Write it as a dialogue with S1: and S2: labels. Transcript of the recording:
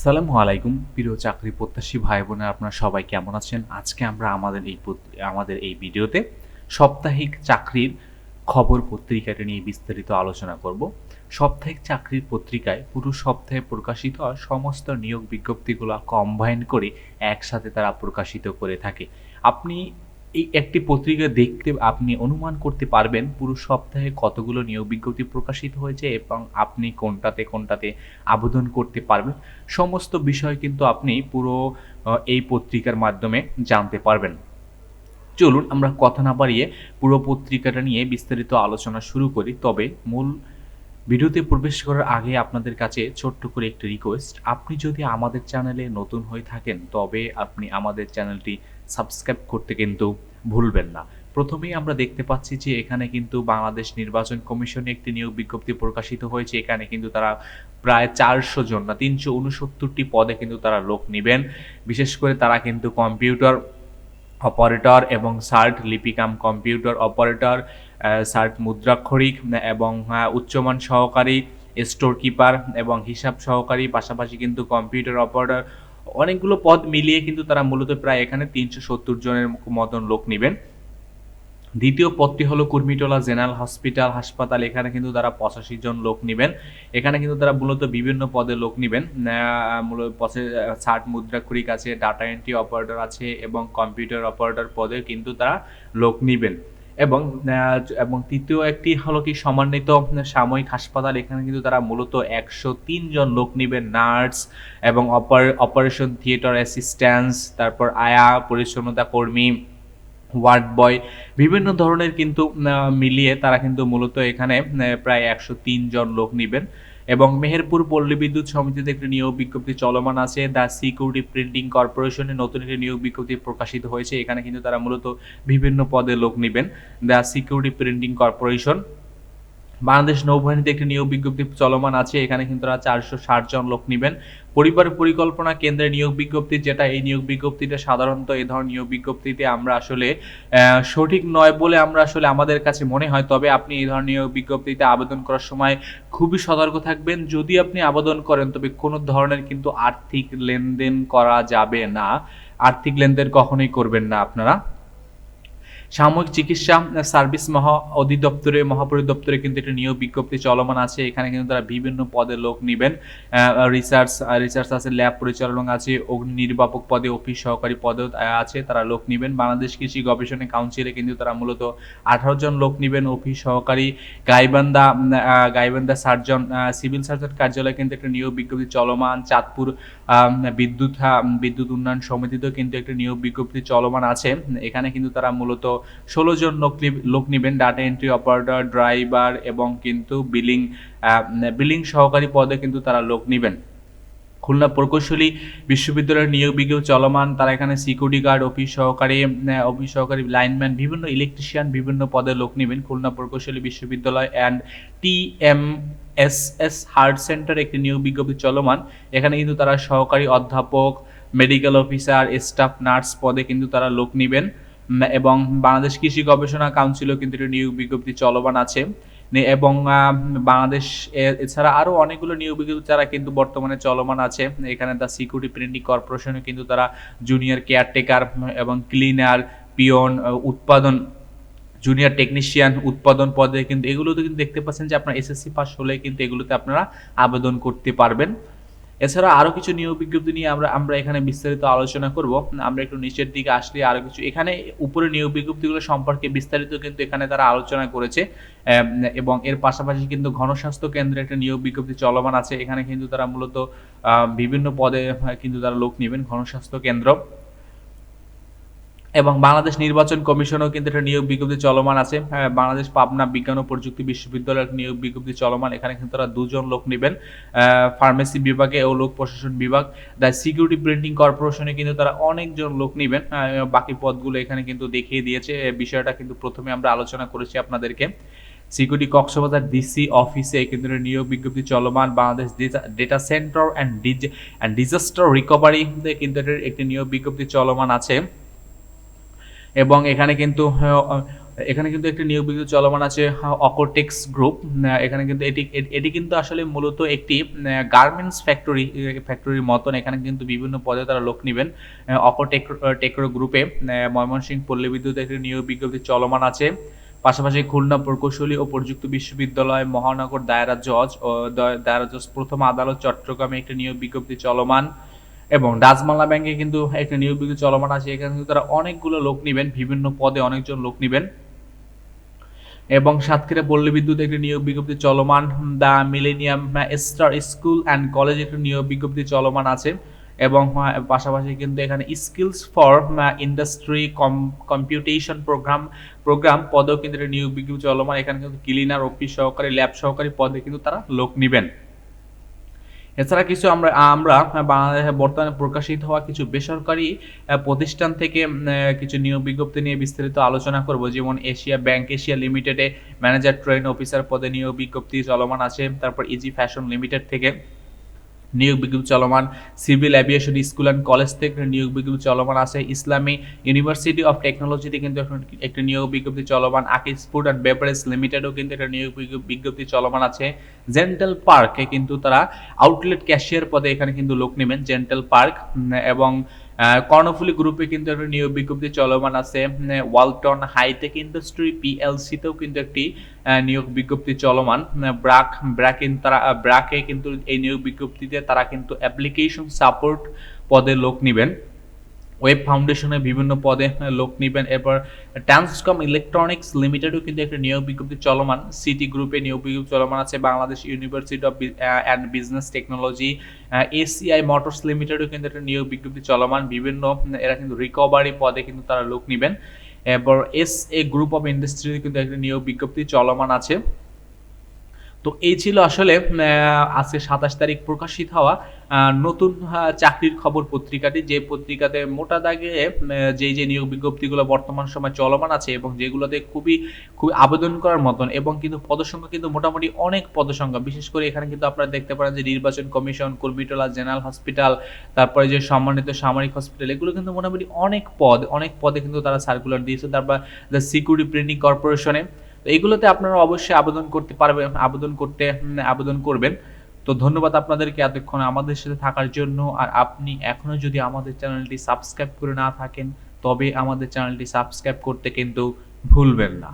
S1: আসসালামু আলাইকুম। প্রিয় চাকরি প্রত্যাশী ভাই বোনেরা, আপনারা সবাই কেমন আছেন? আজকে আমরা আমাদের এই আমাদের এই ভিডিওতে সাপ্তাহিক চাকরির খবর পত্রিকাটা নিয়ে বিস্তারিত আলোচনা করব। সাপ্তাহিক চাকরির পত্রিকায় পুরো সপ্তাহে প্রকাশিত হওয়া সমস্ত নিয়োগ বিজ্ঞপ্তিগুলো কম্বাইন করে একসাথে তারা প্রকাশিত করে থাকে। আপনি এই একটি পত্রিকা দেখতে আপনি অনুমান করতে পারবেন পুরো সপ্তাহে কতগুলো নিয়োগ বিজ্ঞপ্তি প্রকাশিত হয়েছে এবং আপনি কোনটাতে কোনটাতে আবেদন করতে পারবেন। সমস্ত বিষয় কিন্তু আপনি পুরো এই পত্রিকার মাধ্যমে জানতে পারবেন। চলুন আমরা কথা না বাড়িয়ে পুরো পত্রিকাটা নিয়ে বিস্তারিত আলোচনা শুরু করি। তবে মূল ভিডিওতে প্রবেশ করার আগে আপনাদের কাছে ছোট্ট করে একটি রিকোয়েস্ট আপনি যদি আমাদের চ্যানেলে নতুন হয়ে থাকেন, তবে আপনি আমাদের চ্যানেলটি সাবস্ক্রাইব করতে কিন্তু ভুলবেন না। প্রথমেই আমরা দেখতে পাচ্ছি যে এখানে কিন্তু বাংলাদেশ নির্বাচন কমিশনে একটি নিয়োগ বিজ্ঞপ্তি প্রকাশিত হয়েছে। এখানে কিন্তু তারা প্রায় চারশো জন না, তিনশো উনসত্তরটি পদে কিন্তু তারা লোক নেবেন। বিশেষ করে তারা কিন্তু কম্পিউটার অপারেটর এবং সার্ট লিপিকাম কম্পিউটার অপারেটর সার্ট মুদ্রাক্ষরিক এবং উচ্চমান সহকারী স্টোর কিপার এবং হিসাব সহকারী, পাশাপাশি কিন্তু কম্পিউটার অপারেটর অনেকগুলো পদ মিলিয়ে কিন্তু তারা মূলত প্রায় এখানে তিনশো সত্তর জনের মতন লোক নেবেন। দ্বিতীয় পদটি হলো কুর্মিটোলা জেনারেল হসপিটাল হাসপাতাল, এখানে কিন্তু তারা পঁচাশি জন লোক নেবেন। এখানে কিন্তু তারা মূলত বিভিন্ন পদে লোক নেবেন। মূলত ষাট মুদ্রাক্ষরিক আছে, ডাটা এন্ট্রি অপারেটর আছে এবং কম্পিউটার অপারেটর পদে কিন্তু তারা লোক নেবেন। এবং এবং তৃতীয় একটি হলো কি সমন্বিত সাময়িক হাসপাতাল। এখানে কিন্তু তারা মূলত একশো তিন জন লোক নেবে, নার্স এবং অপার, অপারেশন থিয়েটার অ্যাসিস্ট্যান্স তারপর আয়া, পরিচ্ছন্নতা কর্মী, ওয়ার্ড বয়, বিভিন্ন ধরনের কিন্তু মিলিয়ে তারা কিন্তু মূলত এখানে প্রায় একশো তিন জন লোক নেবেন। এবং মেহেরপুর পল্লী বিদ্যুৎ সমিতিতে একটি নিয়োগ বিজ্ঞপ্তি চলমান আছে। দ্য সিকিউরিটি প্রিন্টিং কর্পোরেশনে নতুন একটি নিয়োগ বিজ্ঞপ্তি প্রকাশিত হয়েছে। এখানে কিন্তু তারা মূলত বিভিন্ন পদে লোক নেবেন। The security printing corporation Bangladesh নৌবাহিনীতে একটি নিয়োগ বিজ্ঞপ্তি চলমান আছে। এখানে কিন্তু তারা চারশো ষাট জন লোক নেবেন। পরিবার পরিকল্পনা কেন্দ্রের নিয়োগ বিজ্ঞপ্তি, যেটা এই নিয়োগ বিজ্ঞপ্তিটা সাধারণত এই ধরনের নিয়োগ বিজ্ঞপ্তিতে আমরা আসলে সঠিক নয় বলে আমরা আসলে আমাদের কাছে মনে হয়। তবে আপনি এই ধরনের নিয়োগ বিজ্ঞপ্তিতে আবেদন করার সময় খুবই সতর্ক থাকবেন। যদি আপনি আবেদন করেন, তবে কোনো ধরনের কিন্তু আর্থিক লেনদেন করা যাবে না। আর্থিক লেনদেন কখনোই করবেন না আপনারা। সাময়িক চিকিৎসা সার্ভিস মহা অধিদপ্তরে মহাপরিদপ্তরে কিন্তু একটা নিয়োগ বিজ্ঞপ্তি চলমান আছে। এখানে কিন্তু তারা বিভিন্ন পদে লোক নেবেন। রিসার্চ রিসার্চ আছে ল্যাব পরিচালনা আছে অগ্নি নির্বাপক পদে অফিস সহকারী পদে আছে তারা লোক নেবেন। বাংলাদেশ কৃষি গবেষণা কাউন্সিলে কিন্তু তারা মূলত আঠারো জন লোক নেবেন। অফিস সহকারী ah, Gaibandha surgeon civil surgeon কার্যালয়ে কিন্তু একটা নিয়োগ বিজ্ঞপ্তি চলমান। চাঁদপুর বিদ্যুৎ বিদ্যুৎ উন্নয়ন সমিতিতেও কিন্তু একটা নিয়োগ বিজ্ঞপ্তি চলমান আছে। এখানে কিন্তু তারা মূলত ষোলো জন লোক লোক নেবেন ডাটা এন্ট্রি অপারেটর ড্রাইভার এবং কিন্তু বিলিং বিলিং সহকারী পদে কিন্তু তারা লোক নেবেন। খুলনা প্রকৌশলী বিশ্ববিদ্যালয়ের নিয়োগ বিজ্ঞপ্তি চলমান, তারা এখানে সিকিউরিটি গার্ড অফিস সহকারী অফিস সহকারী লাইনম্যান বিভিন্ন ইলেকট্রিশিয়ান বিভিন্ন পদে লোক নেবেন। খুলনা প্রকৌশলী বিশ্ববিদ্যালয় and T M S S heart centre একটি নিয়োগ বিজ্ঞপ্তি চলমান। এখানে কিন্তু তারা সহকারী অধ্যাপক মেডিকেল অফিসার স্টাফ নার্স পদে কিন্তু তারা লোক নেবেন। এবং বাংলাদেশ কৃষি গবেষণা কাউন্সিলও কিন্তু একটি নিয়োগ বিজ্ঞপ্তি চলমান আছে। এবং বাংলাদেশ এছাড়া আরও অনেকগুলো নিয়োগ বিজ্ঞপ্তি যারা কিন্তু বর্তমানে চলমান আছে। এখানে দ্য সিকিউরিটি প্রিন্টিং কর্পোরেশনে কিন্তু তারা জুনিয়র কেয়ারটেকার এবং ক্লিনার, পিয়ন উৎপাদন, জুনিয়র টেকনিশিয়ান উৎপাদন পদে কিন্তু এগুলোতে কিন্তু দেখতে পাচ্ছেন যে আপনার এসএসসি পাস হলে কিন্তু এগুলোতে আপনারা আবেদন করতে পারবেন। এছাড়া আরও কিছু নিয়োগ বিজ্ঞপ্তি নিয়ে আমরা আমরা এখানে বিস্তারিত আলোচনা করব। আমরা একটু নিচের দিকে আসলে আরও কিছু এখানে উপরে নিয়োগ বিজ্ঞপ্তিগুলো সম্পর্কে বিস্তারিত কিন্তু এখানে তারা আলোচনা করেছে। এবং এর পাশাপাশি কিন্তু ঘনস্বাস্থ্য কেন্দ্রে একটা নিয়োগ বিজ্ঞপ্তি চলমান আছে। এখানে কিন্তু তারা মূলত বিভিন্ন পদে কিন্তু তারা লোক নেবেন ঘনস্বাস্থ্য কেন্দ্র। এবং বাংলাদেশ নির্বাচন কমিশনও কিন্তু একটা নিয়োগ বিজ্ঞপ্তি চলমান আছে। বাংলাদেশ পাবনা বিজ্ঞান ও প্রযুক্তি বিশ্ববিদ্যালয়ের নিয়োগ বিজ্ঞপ্তি চলমান। এখানে কিন্তু তারা দুজন লোক নেবেন ফার্মেসি বিভাগে ও লোক প্রশাসন বিভাগ। দ্য সিকিউরিটি প্রিন্টিং কর্পোরেশনে কিন্তু তারা অনেকজন লোক নেবেন বাকি পদগুলো এখানে কিন্তু দেখিয়ে দিয়েছে। বিষয়টা কিন্তু প্রথমে আমরা আলোচনা করেছি আপনাদেরকে। সিকিউরিটি কক্সবাজার ডিসি অফিসে কিন্তু নিয়োগ বিজ্ঞপ্তি চলমান। Bangladesh data centre and dis and disaster রিকভারিতে কিন্তু একটি নিয়োগ বিজ্ঞপ্তি চলমান আছে। এবং এখানে কিন্তু এখানে কিন্তু একটি নিয়োগ বিজ্ঞপ্তি চলমান আছে অকোটেক্স গ্রুপ এখানে কিন্তু এটি এটি কিন্তু আসলে মূলত একটি গার্মেন্টস ফ্যাক্টরি ফ্যাক্টরির মতন। এখানে কিন্তু বিভিন্ন পদে তারা লোক নেবেন। অকোটেক টেক্রো গ্রুপে ময়মনসিংহ পল্লী বিদ্যুৎ একটি নিয়োগ বিজ্ঞপ্তি চলমান আছে। পাশাপাশি খুলনা প্রকৌশলী ও প্রযুক্তি বিশ্ববিদ্যালয় মহানগর দায়রা জজ ও দায়রা জজ প্রথম আদালত চট্টগ্রামে একটি নিয়োগ বিজ্ঞপ্তি চলমান। এবং ডাচমালা ব্যাংকে কিন্তু একটা নিয়োগ বিজ্ঞপ্তি চলমান আছে। এখানে কিন্তু তারা অনেকগুলো লোক নেবেন, বিভিন্ন পদে অনেকজন লোক নেবেন। এবং সাতক্ষীরা পল্লী বিদ্যুৎ একটি নিয়োগ বিজ্ঞপ্তি চলমান, the millennium star school and college একটি নিয়োগ বিজ্ঞপ্তি চলমান আছে। এবং পাশাপাশি কিন্তু এখানে skills for industry computation program program পদেও কিন্তু নিয়োগ বিজ্ঞপ্তি চলমান। এখানে কিন্তু ক্লিনার অফিস সহকারী ল্যাব সহকারী পদে কিন্তু তারা লোক নেবেন। এছাড়া কিছু আমরা আমরা বাংলাদেশে বর্তমানে প্রকাশিত হওয়া কিছু বেসরকারি প্রতিষ্ঠান থেকে কিছু নিয়োগ বিজ্ঞপ্তি নিয়ে বিস্তারিত আলোচনা করব। যেমন এশিয়া ব্যাংক, এশিয়া লিমিটেডে ম্যানেজার ট্রেন অফিসার পদে নিয়োগ বিজ্ঞপ্তি চলমান আছে। তারপর ইজি ফ্যাশন লিমিটেড থেকে নিয়োগ বিজ্ঞপ্তি চলমান। Civil aviation school and college থেকে নিয়োগ বিজ্ঞপ্তি চলমান আছে। ইসলামী ইউনিভার্সিটি অফ টেকনোলজিতে কিন্তু একটা নিয়োগ বিজ্ঞপ্তি চলমান। আকিস ফুড অ্যান্ড বেভারেজ লিমিটেডও কিন্তু একটা নিয়োগ বিজ্ঞ- বিজ্ঞপ্তি চলমান আছে। জেন্টাল পার্কে কিন্তু তারা আউটলেট ক্যাশিয়ার পদে এখানে কিন্তু লোক নেবেন। জেন্টাল পার্ক এবং কর্ণফুলী গ্রুপে কিন্তু একটা নিয়োগ বিজ্ঞপ্তি চলমান আছে। ওয়ালটন হাইটেক ইন্ডাস্ট্রি পিএলসিতেও কিন্তু একটি নিয়োগ বিজ্ঞপ্তি চলমান। ব্রাক ব্রাক তারা ব্রাকে কিন্তু এই নিয়োগ বিজ্ঞপ্তিতে তারা কিন্তু অ্যাপ্লিকেশন সাপোর্ট পদে লোক নেবেন। ওয়েব ফাউন্ডেশনে বিভিন্ন পদে লোক নেবেন। এরপর ট্রান্সকম ইলেকট্রনিক্স লিমিটেডও কিন্তু একটা নিয়োগ বিজ্ঞপ্তি চলমান। সিটি গ্রুপে নিয়োগ বিজ্ঞপ্তি চলমান আছে। Bangladesh university of and business technology ACI motors লিমিটেডও কিন্তু একটা নিয়োগ বিজ্ঞপ্তি চলমান। বিভিন্ন এরা কিন্তু রিকভারি পদে কিন্তু তারা লোক নেবেন। এরপর এস এ গ্রুপ অফ ইন্ডাস্ট্রিতে কিন্তু একটা নিয়োগ বিজ্ঞপ্তি চলমান আছে। তো এই ছিল আসলে আজকে সাতাশ তারিখ প্রকাশিত হওয়া নতুন চাকরির খবর পত্রিকাটি। যে পত্রিকাতে মোটা দাগে যে যে নিয়োগ বিজ্ঞপ্তিগুলো বর্তমান সময় চলমান আছে এবং যেগুলোতে খুবই খুবই আবেদন করার মতন এবং কিন্তু পদসংখ্যা কিন্তু মোটামুটি অনেক পদসংখ্যা। বিশেষ করে এখানে কিন্তু আপনারা দেখতে পারেন যে নির্বাচন কমিশন, কুর্মিটোলা, জেনারেল হসপিটাল, তারপরে যে সম্মানিত সামরিক হসপিটাল, এগুলো কিন্তু মোটামুটি অনেক পদ, অনেক পদে কিন্তু তারা সার্কুলার দিয়েছে। তারপর দ্য সিকিউরিটি প্রিন্টিং কর্পোরেশনে তো এইগুলোতে আপনারা অবশ্যই আবেদন করতে পারবেন, আবেদন করতে আবেদন করবেন। তো ধন্যবাদ আপনাদেরকে এতক্ষণ আমাদের সাথে থাকার জন্য। আর আপনি এখনও যদি আমাদের চ্যানেলটি সাবস্ক্রাইব করে না থাকেন, তবে আমাদের চ্যানেলটি সাবস্ক্রাইব করতে কিন্তু ভুলবেন না।